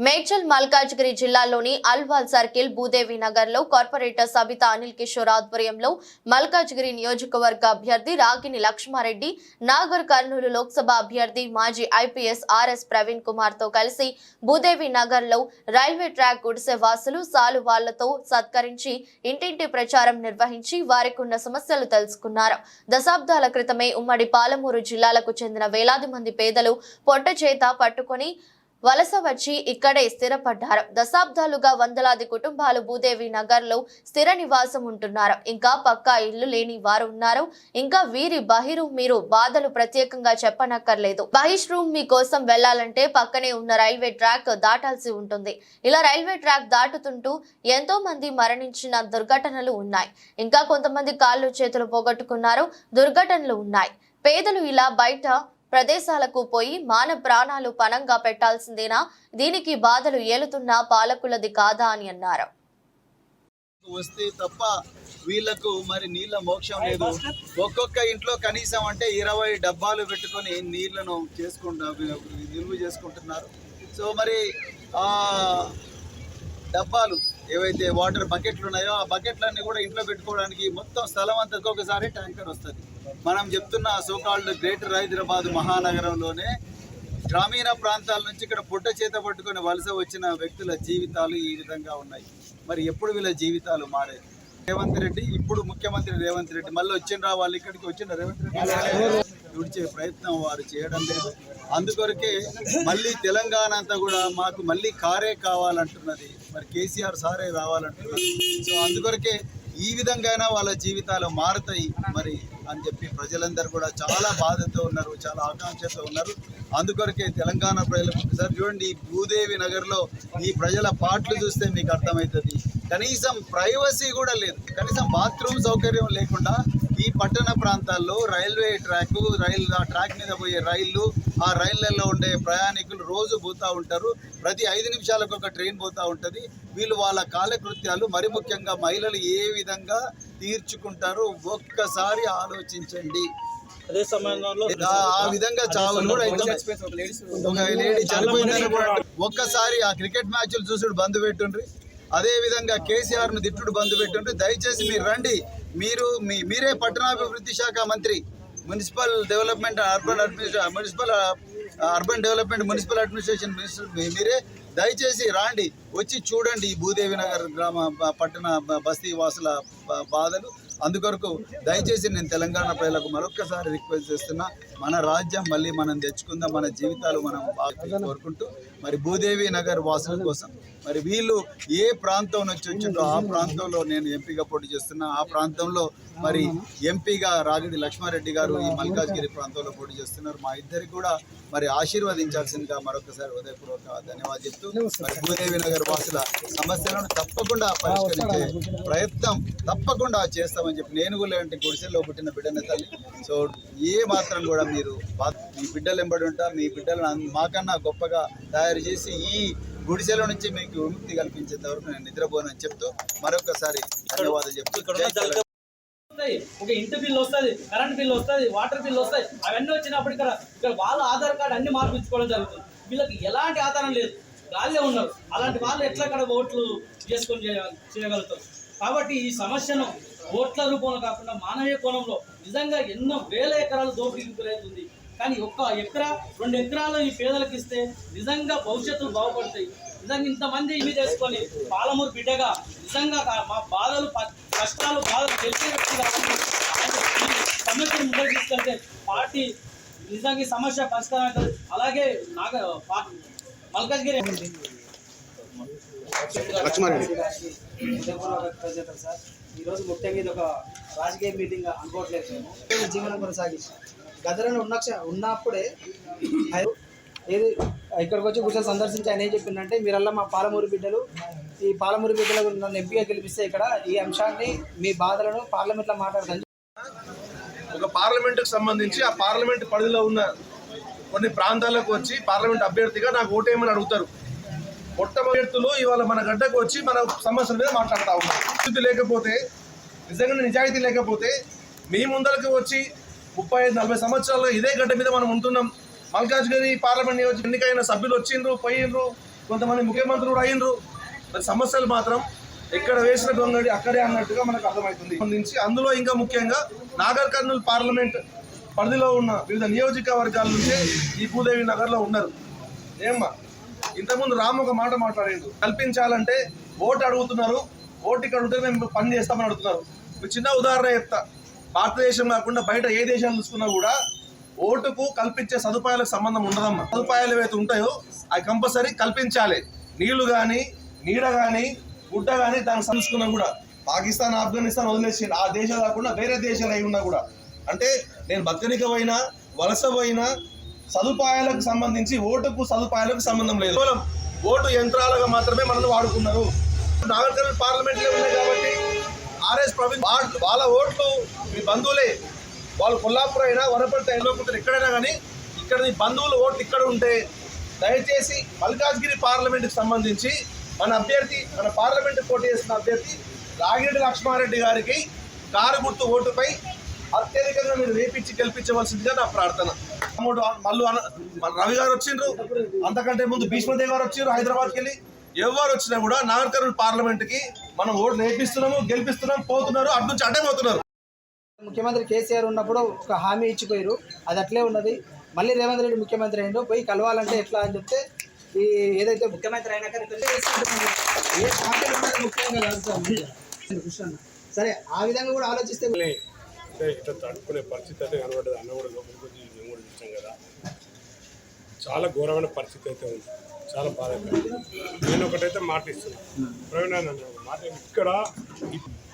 మేడ్చల్ మల్కాజ్గిరి జిల్లాలోని అల్వాల్ సర్కిల్ భూదేవి నగర్లో కార్పొరేటర్ సబితా అనిల్ కిషోర్ ఆధ్వర్యంలో మల్కాజ్గిరి నియోజకవర్గ అభ్యర్థి రాగిని లక్ష్మారెడ్డి నాగర్ కర్నూలు లోక్సభ అభ్యర్థి మాజీ ఐపీఎస్ ఆర్ఎస్ ప్రవీణ్ కుమార్తో కలిసి భూదేవి నగర్లో రైల్వే ట్రాక్ గుడిసె వాసులు సాలు వాళ్ళతో సత్కరించి ఇంటింటి ప్రచారం నిర్వహించి వారికి ఉన్న సమస్యలు తెలుసుకున్నారు. దశాబ్దాల క్రితమే ఉమ్మడి పాలమూరు జిల్లాలకు చెందిన వేలాది మంది పేదలు పొట్ట చేత పట్టుకొని వలస వచ్చి ఇక్కడే స్థిరపడ్డారు. దశాబ్దాలుగా వందలాది కుటుంబాలు భూదేవి నగర్లో స్థిర నివాసం ఉంటున్నారు. ఇంకా పక్కా ఇల్లు లేని వారు ఉన్నారు. ఇంకా వీరి బహిరు మీరు బాధలు ప్రత్యేకంగా చెప్పనక్కర్లేదు. బహిష్ రూమ్ మీకోసం వెళ్ళాలంటే పక్కనే ఉన్న రైల్వే ట్రాక్ దాటాల్సి ఉంటుంది. ఇలా రైల్వే ట్రాక్ దాటుతుంటూ ఎంతో మంది మరణించిన దుర్ఘటనలు ఉన్నాయి. ఇంకా కొంతమంది కాళ్ళు చేతులు పోగొట్టుకున్నారు. దుర్ఘటనలు ఉన్నాయి. పేదలు ఇలా బయట ప్రదేశాలకు పోయి మాన ప్రాణాలు పణంగా పెట్టాల్సిందేనా? దీనికి బాధలు ఏలుతున్న పాలకులది కాదా అని అన్నారు. వస్తే తప్ప వీళ్ళకు మరి నీళ్ళ మోక్షం లేదు. ఒక్కొక్క ఇంట్లో కనీసం అంటే ఇరవై డబ్బాలు పెట్టుకొని నీళ్ళను చేసుకుంటా నిల్వ చేసుకుంటున్నారు. సో మరి ఆ డబ్బాలు ఏవైతే వాటర్ బకెట్లు ఉన్నాయో ఆ బకెట్లన్నీ కూడా ఇంట్లో పెట్టుకోవడానికి మొత్తం స్థలం అంతా ఒక్కొక్కసారి ట్యాంకర్ వస్తుంది. మనం చెప్తున్న సోకాల్డ్ గ్రేటర్ హైదరాబాద్ మహానగరంలోనే గ్రామీణ ప్రాంతాల నుంచి ఇక్కడ పుట్ట చేత పట్టుకొని వలస వచ్చిన వ్యక్తుల జీవితాలు ఈ విధంగా ఉన్నాయి. మరి ఎప్పుడు వీళ్ళ జీవితాలు మారాయి? రేవంత్ రెడ్డి ఇప్పుడు ముఖ్యమంత్రి రేవంత్ రెడ్డి. మళ్ళీ వచ్చిండ్రా వాళ్ళు ఇక్కడికి వచ్చిన రేవంత్ రెడ్డి? విడిచే ప్రయత్నం వారు చేయడం లేదు. అందుకొరకే మళ్ళీ తెలంగాణ అంతా కూడా మాకు మళ్ళీ కారే కావాలంటున్నది. మరి కేసీఆర్ సారే రావాలంటున్నది. సో అందుకొరకే ఈ విధంగా వాళ్ళ జీవితాలు మారుతాయి. మరి అని చెప్పి ప్రజలందరూ కూడా చాలా బాధతో ఉన్నారు చాలా ఆకాంక్షతో ఉన్నారు. అందుకొరకే తెలంగాణ ప్రజలు ఒకసారి చూడండి ఈ భూదేవి నగర్లో ఈ ప్రజల పాటలు చూస్తే మీకు అర్థమవుతుంది. కనీసం ప్రైవసీ కూడా లేదు. కనీసం బాత్రూమ్ సౌకర్యం లేకుండా ఈ పట్టణ ప్రాంతాల్లో రైల్వే ట్రాక్ రైలు ఆ ట్రాక్ మీద పోయే రైళ్ళు ఆ రైళ్ళలో ఉండే ప్రయాణికులు రోజు పోతూ ఉంటారు. ప్రతి ఐదు నిమిషాలకు ఒక ట్రైన్ పోతూ ఉంటుంది. వీళ్ళు వాళ్ళ కాలకృత్యాలు మరి ముఖ్యంగా మహిళలు ఏ విధంగా తీర్చుకుంటారు ఒక్కసారి ఆలోచించండి. అదే సమయంలో ఆ- విధంగా చావులు కూడా అవుతున్నాయి. ఒక లేడీ చనిపోయిందని ఒక్కసారి ఆ క్రికెట్ మ్యాచ్లు చూసుడు బంద్ పెట్టుండ్రి. అదే విధంగా కేసీఆర్ను తిట్టుడు బంద్ పెట్టుండ్రి. దయచేసి మీరు రండి. మీరు మీ మీరే పట్టణాభివృద్ధి శాఖ మంత్రి municipal development urban administration municipal urban development municipal administration minister మీరే దయచేసి రాండి వచ్చి చూడండి ఈ భూదేవి నగర్ గ్రామ పట్టణ బస్తీ వాసుల బాధలు. అందుకొరకు దయచేసి నేను తెలంగాణ ప్రజలకు మరొక్కసారి రిక్వెస్ట్ చేస్తున్నా మన రాజ్యం మళ్ళీ మనం తెచ్చుకుందాం మన జీవితాలు మనం బాగా కోరుకుంటూ మరి భూదేవి నగర్ వాసుల కోసం. మరి వీళ్ళు ఏ ప్రాంతం నుంచి వచ్చిందో ఆ ప్రాంతంలో నేను ఎంపీగా పోటీ చేస్తున్నా ఆ ప్రాంతంలో మరి ఎంపీగా రాగిడి లక్ష్మారెడ్డి గారు ఈ మల్కాజ్గిరి ప్రాంతంలో పోటీ చేస్తున్నారు. మా ఇద్దరికి కూడా మరి ఆశీర్వదించాల్సిందిగా మరొకసారి హృదయపూర్వక ధన్యవాదాలు చెప్తూ మరి భూదేవి నగర్ వాసుల సమస్యలను తప్పకుండా పరిష్కరించే ప్రయత్నం తప్పకుండా చేస్తామని చెప్పి నేను కూడా అంటే గుడిసెల్లో పుట్టిన బిడ్డనే తల్లి. సో ఏ మాత్రం కూడా మీరు మీ బిడ్డలు ఎంబడి ఉంటా మీ బిడ్డలను అన్- మాకన్నా గొప్పగా తయారు చేసి ఈ గుడిసెల నుంచి మీకు విముక్తి కల్పించేంత వరకు నేను నిద్రపోనని చెప్తూ మరొకసారి ధన్యవాదాలు చెప్తూ ఒక ఇంటి బిల్ వస్తుంది కరెంట్ బిల్ వస్తుంది వాటర్ బిల్ వస్తాయి. అవన్నీ వచ్చినప్పుడు ఇక్కడ ఇక్కడ వాళ్ళ ఆధార్ కార్డు అన్ని మార్పించుకోవడం జరుగుతుంది. వీళ్ళకి ఎలాంటి ఆధారం లేదు. గాలిలో ఉన్నారు. అలాంటి వాళ్ళు ఎట్లా ఇక్కడ ఓట్లు చేసుకొని చేయ- చేయగలుగుతారు? కాబట్టి ఈ సమస్యను ఓట్ల రూపంలో కాకుండా మానవీయ కోణంలో నిజంగా ఎన్నో వేల ఎకరాలు దోపిడీకి గురవుతుంది కానీ ఒక్క ఎకరా రెండు ఎకరాలు ఈ పేదలకు ఇస్తే నిజంగా భవిష్యత్తులు బాగుపడతాయి. నిజంగా ఇంతమంది ఇవి చేసుకొని పాలమూరు బిడ్డగా నిజంగా మా బాధలు ప- కష్టాలు బాధలు తెలిసే వ్యక్తి సమస్యను ముందుకు తీసుకెళ్తే పార్టీ నిజంగా సమస్య పరిష్కారం అలాగే నాగ పా- మల్కాజ్గిరి ప్రజలు సార్ ఈరోజు ముఖ్యంగా ఇది ఒక రాజకీయ మీటింగ్ అనుకోవట్లేదు మేము. జీవనం కొనసాగించాం గదరని ఉన్న ఉన్నప్పుడే ఏది ఇక్కడికి వచ్చి కూర్చొని సందర్శించి ఆయన ఏం చెప్పిందంటే మీరల్లా మా పాలమూరు బిడ్డలు ఈ పాలమూరు బిడ్డలకు నన్ను ఎంపీగా గెలిపిస్తే ఇక్కడ ఈ అంశాన్ని మీ బాధలను పార్లమెంట్లో మాట్లాడతాను. ఒక పార్లమెంటుకు సంబంధించి ఆ పార్లమెంట్ పరిధిలో ఉన్న కొన్ని ప్రాంతాలకు వచ్చి పార్లమెంట్ అభ్యర్థిగా నాకు ఓటేయమని అడుగుతారు. మొట్టమొదటిలో ఇవాళ మన గడ్డకు వచ్చి మన సమస్యల మీద మాట్లాడుతూ ఉన్నారు నిజాయితీ లేకపోతే నిజంగా నిజాయితీ లేకపోతే మీ ముందరకు వచ్చి ముప్పై ఐదు నలభై సంవత్సరాల్లో ఇదే గడ్డ మీద మనం ఉంటున్నాం. మల్కాజ్గిరి పార్లమెంట్ నియోజక ఎన్నికైన సభ్యులు వచ్చిండ్రు పోయిండ్రు కొంతమంది ముఖ్యమంత్రులు కూడా అయినరు మరి సమస్యలు మాత్రం ఎక్కడ వేసిన గొంగడి అక్కడే అన్నట్టుగా మనకు అర్థమవుతుంది. నుంచి అందులో ఇంకా ముఖ్యంగా నాగర్ కర్నూలు పార్లమెంట్ పరిధిలో ఉన్న వివిధ నియోజకవర్గాల నుంచే ఈ భూదేవి నగర్లో ఉన్నారు. ఏమ్మా? ఇంతకుముందు రామ్ ఒక మాట మాట్లాడిండు కల్పించాలంటే ఓటు అడుగుతున్నారు. ఓటు ఇక్కడ ఉంటే మేము పని చేస్తామని అడుగుతున్నారు. చిన్న ఉదాహరణ చెప్తా. భారతదేశం కాకుండా బయట ఏ దేశాలు చూసుకున్నా కూడా ఓటుకు కల్పించే సదుపాయాలకు సంబంధం ఉండదమ్మా. సదుపాయాలు ఏవైతే ఉంటాయో అవి కంపల్సరీ కల్పించాలి. నీళ్ళు కానీ నీడ కానీ గుడ్డ కానీ దానికి చూసుకున్నా కూడా. పాకిస్తాన్ ఆఫ్ఘనిస్తాన్ వదిలేసి ఆ దేశాలు కాకుండా వేరే దేశాలు అయి ఉన్నా కూడా. అంటే నేను బతకనిక పోయినా వలస పోయినా సదుపాయాలకు సంబంధించి ఓటుకు సదుపాయాలకు సంబంధం లేదు. కేవలం ఓటు యంత్రాలుగా మాత్రమే మనల్ని వాడుకున్నారు. నాగరికల్ పార్లమెంట్లో ఉన్నాయి కాబట్టి ఆర్ఎస్ ప్రవీణ్ వాళ్ళ ఓట్లు మీ బంధువులే. వాళ్ళు కొల్లాపురం అయినా వనపర్తి అయినా ఎక్కడైనా కానీ ఇక్కడ నీ బంధువుల ఓట్లు ఇక్కడ ఉంటే దయచేసి మల్కాజ్గిరి పార్లమెంట్కి సంబంధించి మన అభ్యర్థి మన పార్లమెంట్ పోటీ చేసిన అభ్యర్థి రాగిరెడ్డి లక్ష్మారెడ్డి గారికి కారు గుర్తు ఓటుపై అత్యధికంగా మీరు వేపించి గెలిపించవలసిందిగా నా ప్రార్థన. అన- మన రవి గారు వచ్చిండ్రు. అంతకంటే ముందు భీష్మదేవ్ గారు వచ్చిండ్రు హైదరాబాద్కి వెళ్ళి. ఎవరు వచ్చినా కూడా నాగర్ కర్నూలు పార్లమెంట్కి మనం ఓటు నేర్పిస్తున్నాము గెలిపిస్తున్నాం పోతున్నారు అటు నుంచి అడ్డే పోతున్నారు. ముఖ్యమంత్రి కేసీఆర్ ఉన్నప్పుడు ఒక హామీ ఇచ్చిపోయారు అది అట్లే ఉన్నది. మళ్ళీ రేవంత్ రెడ్డి ముఖ్యమంత్రి అయిండు పోయి కలవాలంటే ఎట్లా అని చెప్తే ఈ ఏదైతే ముఖ్యమంత్రి ఏ ఉన్నది ముఖ్యంగా కాదు సార్ ఆ విధంగా కూడా ఆలోచిస్తే ఇట్లా తడుపుకునే పరిస్థితి అయితే కనబడ్డది. అన్న కూడా కష్టం కదా. చాలా ఘోరమైన పరిస్థితి అయితే ఉంది. చాలా బాధాకరం. నేను ఒకటైతే మాట ఇస్తున్నాను ప్రవీణ మాట ఇక్కడ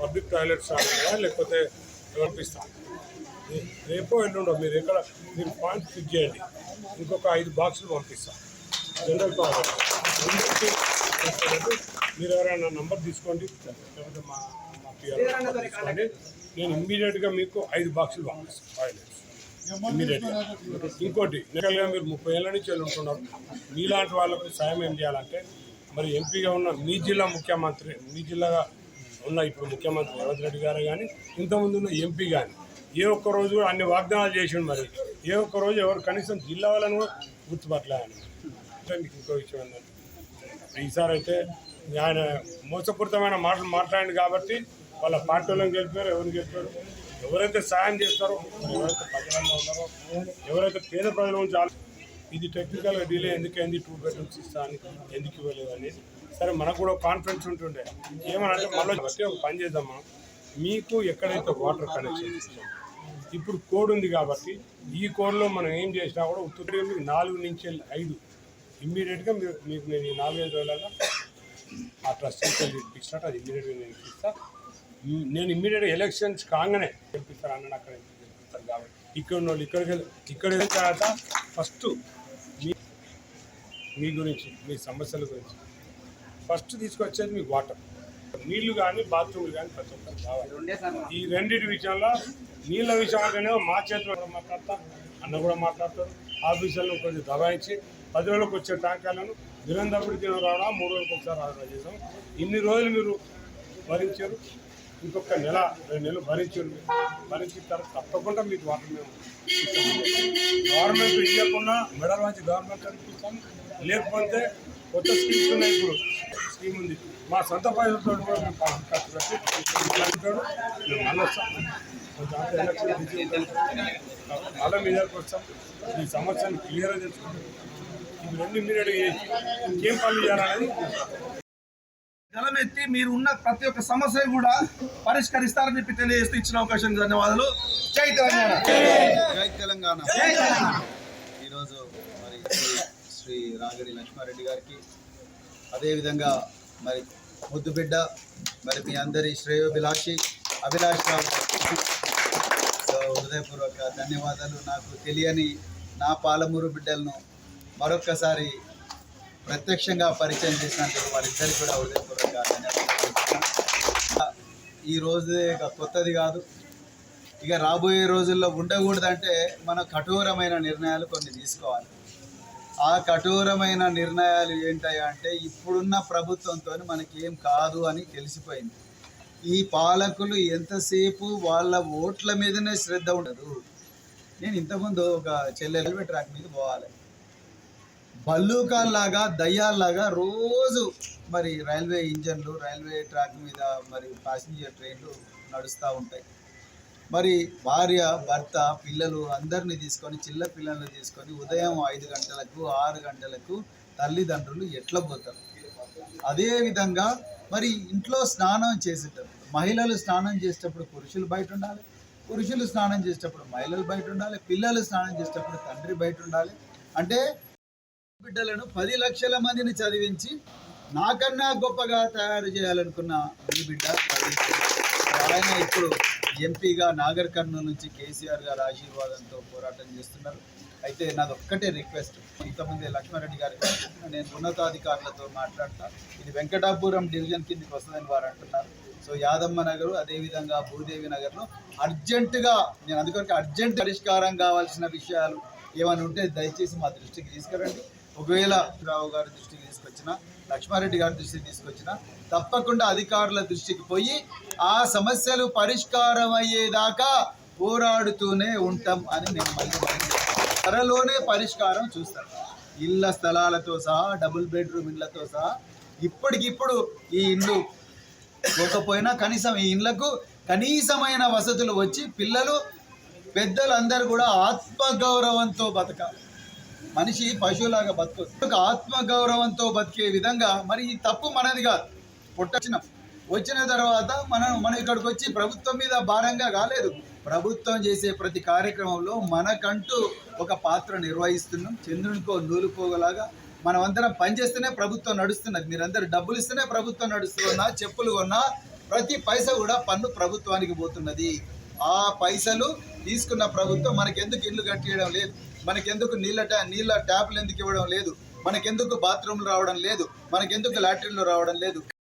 పబ్లిక్ టాయిలెట్స్ ఆడాలా లేకపోతే కనిపిస్తాను రేపో ఎల్లుండో మీరు ఎక్కడ మీరు పాయింట్ ఫిక్స్ చేయండి. ఇంకొక ఐదు బాక్సులు పంపిస్తాను జనరల్ టాయిలెట్. మీరు ఎవరైనా నంబర్ తీసుకోండి లేకపోతే మా మా పిఆర్ తీసుకోండి. నేను ఇమ్మీడియట్గా మీకు ఐదు బాక్సులు పంపిస్తాను టాయిలెట్. ఇంకోటి నెలగా మీరు ముప్పై ఏళ్ళ నుంచి వెళ్ళి ఉంటున్నారు. మీలాంటి వాళ్ళకు సాయం ఏం చేయాలంటే మరి ఎంపీగా ఉన్న మీ జిల్లా ముఖ్యమంత్రి మీ జిల్లాగా ఉన్న ఇప్పుడు ముఖ్యమంత్రి రేవంత్ రెడ్డి గారు కానీ ఇంతకుముందు ఉన్న ఎంపీ కానీ ఏ ఒక్క రోజు కూడా అన్ని వాగ్దానాలు చేసిండు మరి. ఏ ఒక్క రోజు ఎవరు కనీసం జిల్లా వాళ్ళను కూడా గుర్తుపట్టలే అంటే మీకు ఇంకో విషయం ఏంటంటే ఈసారి అయితే ఆయన మోసపూరితమైన మాటలు మాట్లాడింది కాబట్టి వాళ్ళ పార్టీలను వాళ్ళని గెలిపారు ఎవరిని గెలిపారు ఎవరైతే సాయం చేస్తారో ఎవరైతే ప్రజలలో ఉన్నారో ఎవరైతే పేద ప్రజల నుంచి ఇది టెక్నికల్గా డిలే ఎందుకైంది టూ బెడ్రూమ్స్ ఇస్తా అని ఎందుకు ఇవ్వలేదు అనేది. సరే మనకు కూడా కాన్ఫిడెన్స్ ఉంటుండే. ఏమనంటే మళ్ళీ బట్టి ఒక పని చేద్దామా మీకు ఎక్కడైతే వాటర్ కనెక్షన్ ఇస్తాం ఇప్పుడు కోడ్ ఉంది కాబట్టి ఈ కోడ్లో మనం ఏం చేసినా కూడా ఉత్తర మీకు నాలుగు నుంచి ఐదు. ఇమ్మీడియట్గా మీరు మీకు నేను ఈ నాలుగైదు రోజులలో ఆ ట్రస్ట్ ఇప్పించినట్టు అది ఇమ్మీడియట్గా నేను ఇప్పిస్తా నేను ఇమ్మీడియట్గా ఎలక్షన్స్ కాగానే గెలిపిస్తారు అన్న అక్కడ గెలిపిస్తారు కాబట్టి. ఇక్కడ వాళ్ళు ఇక్కడికి వెళ్ళి ఇక్కడ వెళ్ళిన తర్వాత ఫస్ట్ మీ మీ గురించి మీ సమస్యల గురించి. ఫస్ట్ తీసుకొచ్చేది మీ వాటర్. నీళ్ళు కానీ బాత్రూమ్లు కానీ ప్రతి ఒక్కరు కావాలి. ఈ రెండింటి విషయంలో నీళ్ళ విషయం అంటేనే మా చేతిలో మాట్లాడతాం అన్న కూడా మాట్లాడతారు. ఆఫీసుల్లో కొంచెం దబాయించి పది రోజులకు వచ్చే ట్యాంకర్లను దినందప్పుడు తిన రావడం మూడు రోజులకు ఒకసారి రావడం చేసాం ఇన్ని రోజులు మీరు భరించారు. ఇంకొక నెల రెండు నెలలు భరించండి. మీరు. భరించిన తర్వాత తప్పకుండా మీకు వాటర్ మేము గవర్నమెంట్ ఇవ్వకుండా మెడల్ మంచి గవర్నమెంట్ అనిపిస్తాం లేకపోతే కొత్త స్కీమ్స్ ఉన్నాయి ఇప్పుడు. స్కీమ్ ఉంది. మా సొంత పైసలతో కూడా మేము ఖర్చు పెట్టి అంటాడు మేము మళ్ళీ వస్తాం. మళ్ళీ మీ దగ్గరకు వస్తాం. ఈ సమస్యను క్లియర్గా తెలుసుకుంటాం. ఇవి రెండు ఇమ్మీడియట్గా చేసి ఏం పనులు చేయాలనేది గలమెత్తి మీరు ఉన్న ప్రతి ఒక్క సమస్య కూడా పరిష్కరిస్తారని చెప్పి తెలియజేస్తూ ఇచ్చిన అవకాశం ధన్యవాదాలు. జై తెలంగాణ. జై తెలంగాణ. ఈరోజు మరి శ్రీ రాగడి లక్ష్మారెడ్డి గారికి అదేవిధంగా మరి ముద్దుబిడ్డ మరి మీ అందరి శ్రేయోభిలాషి అభిలాష్ రావు సో హృదయపూర్వక ధన్యవాదాలు. నాకు తెలియని నా పాలమూరు బిడ్డలను మరొక్కసారి ప్రత్యక్షంగా పరిచయం చేసినందుకు వారిద్దరికి కూడా హృదయపూర్వక ఈ రోజు ఇక కొత్తది కాదు. ఇక రాబోయే రోజుల్లో ఉండకూడదంటే మనం కఠోరమైన నిర్ణయాలు కొన్ని తీసుకోవాలి. ఆ కఠోరమైన నిర్ణయాలు ఏంటయ్యా అంటే ఇప్పుడున్న ప్రభుత్వంతో మనకి ఏం కాదు అని తెలిసిపోయింది. ఈ పాలకులు ఎంతసేపు వాళ్ళ ఓట్ల మీదనే శ్రద్ధ ఉండదు. నేను ఇంతకుముందు ఒక చెల్లెలు ట్రాక్ మీద పోవాలి. బల్లూకాల్లాగా దయ్యాల్లాగా రోజు మరి రైల్వే ఇంజన్లు రైల్వే ట్రాక్ మీద మరి ప్యాసింజర్ ట్రైన్లు నడుస్తూ ఉంటాయి. మరి భార్య భర్త పిల్లలు అందరినీ తీసుకొని చిల్ల పిల్లల్ని తీసుకొని ఉదయం ఐదు గంటలకు ఆరు గంటలకు తల్లిదండ్రులు ఎట్లా పోతారు? అదేవిధంగా మరి ఇంట్లో స్నానం చేసేటప్పుడు మహిళలు స్నానం చేసేటప్పుడు పురుషులు బయట ఉండాలి. పురుషులు స్నానం చేసేటప్పుడు మహిళలు బయట ఉండాలి. పిల్లలు స్నానం చేసేటప్పుడు తండ్రి బయట ఉండాలి. అంటే బిడ్డలను పది లక్షల మందిని చదివించి నాకన్నా గొప్పగా తయారు చేయాలనుకున్న ఈ బిడ్డ ఆయన ఇప్పుడు ఎంపీగా నాగర్ కర్నూలు నుంచి కేసీఆర్ గారు ఆశీర్వాదంతో పోరాటం చేస్తున్నారు. అయితే నాది ఒక్కటే రిక్వెస్ట్. ఇంతమంది లక్ష్మారెడ్డి గారు నేను ఉన్నతాధికారులతో మాట్లాడతా. ఇది వెంకటాపురం డివిజన్ కిందకి వస్తుందని వారు అంటున్నారు. సో యాదమ్మ నగరు అదేవిధంగా భూదేవి నగర్లో అర్జెంటుగా నేను అందుకొరకు అర్జెంట్ పరిష్కారం కావాల్సిన విషయాలు ఏమైనా ఉంటే దయచేసి మా దృష్టికి తీసుకురండి. ఒకవేళ రావు గారి దృష్టికి తీసుకొచ్చిన లక్ష్మారెడ్డి గారి దృష్టికి తీసుకొచ్చిన తప్పకుండా అధికారుల దృష్టికి పోయి ఆ సమస్యలు పరిష్కారం అయ్యేదాకా పోరాడుతూనే ఉంటాం అని నేను మళ్ళీ త్వరలోనే పరిష్కారం చూస్తాను ఇళ్ళ స్థలాలతో సహా డబుల్ బెడ్రూమ్ ఇళ్ళతో సహా ఇప్పటికిప్పుడు ఈ ఇండ్లు పోకపోయినా కనీసం ఈ ఇండ్లకు కనీసమైన వసతులు వచ్చి పిల్లలు పెద్దలందరూ కూడా ఆత్మగౌరవంతో బతకాలి. మనిషి పశువులాగా బతుకు ఒక ఆత్మగౌరవంతో బతికే విధంగా మరి ఈ తప్పు మనది కాదు. పుట్టచ్చిన. వచ్చిన తర్వాత మనం మనం ఇక్కడికి వచ్చి ప్రభుత్వం మీద భారంగా కాలేదు. ప్రభుత్వం చేసే ప్రతి కార్యక్రమంలో మనకంటూ ఒక పాత్ర నిర్వహిస్తున్నాం. చంద్రునికో నూలుకోగలాగా మనమందరం పనిచేస్తేనే ప్రభుత్వం నడుస్తున్నది. మీరందరూ డబ్బులు ఇస్తేనే ప్రభుత్వం నడుస్తున్నా చెప్పులు కొన్నా ప్రతి పైస కూడా పన్ను ప్రభుత్వానికి పోతున్నది. ఆ పైసలు తీసుకున్న ప్రభుత్వం మనకెందుకు ఇల్లు కట్టేయడం లేదు? మనకెందుకు నీళ్ళ ట్యా నీళ్ళ ట్యాప్లు ఎందుకు ఇవ్వడం లేదు? మనకెందుకు బాత్రూమ్లు రావడం లేదు? మనకెందుకు లాట్రిన్లు రావడం లేదు?